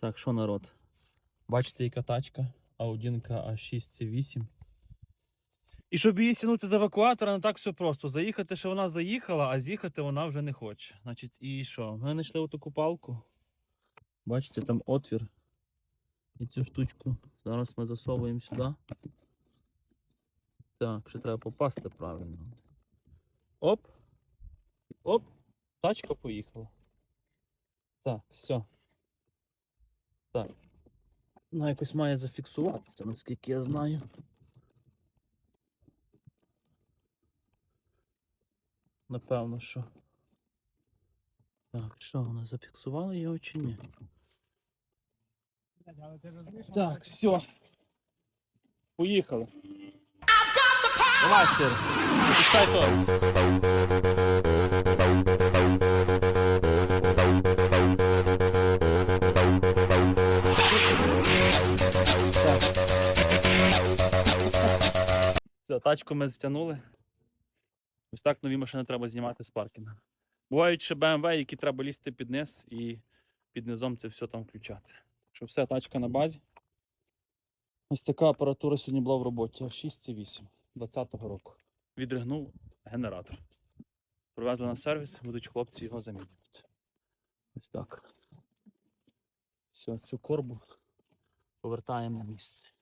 Так, що народ? Бачите, яка тачка? Аудінка А6 C8. І щоб її стягнути з евакуатора, не так все просто. Заїхати, що вона заїхала, а з'їхати вона вже не хоче. Значить, і що? Ми знайшли отаку палку. Бачите, там отвір. І цю штучку зараз ми засовуємо сюди. Так, ще треба попасти правильно. Оп. Оп. Тачка поїхала. Так, все. Так. Вона якось має зафіксуватися, наскільки я знаю. Напевно, що. Так, що, вона зафіксувала його чи ні? Так, все. Поїхали. Давай, Сир. Пускай то. Все, тачку ми стягнули. Ось так нові машини треба знімати з паркінгу. Бувають ще BMW, які треба лізти під низ і під низом це все там включати. Що все, тачка на базі. Ось така апаратура сьогодні була в роботі. 6 c 8 20-го року. Відригнув генератор. Привезли на сервіс, будуть хлопці його замінювати. Ось так. Все, цю корбу повертаємо на місце.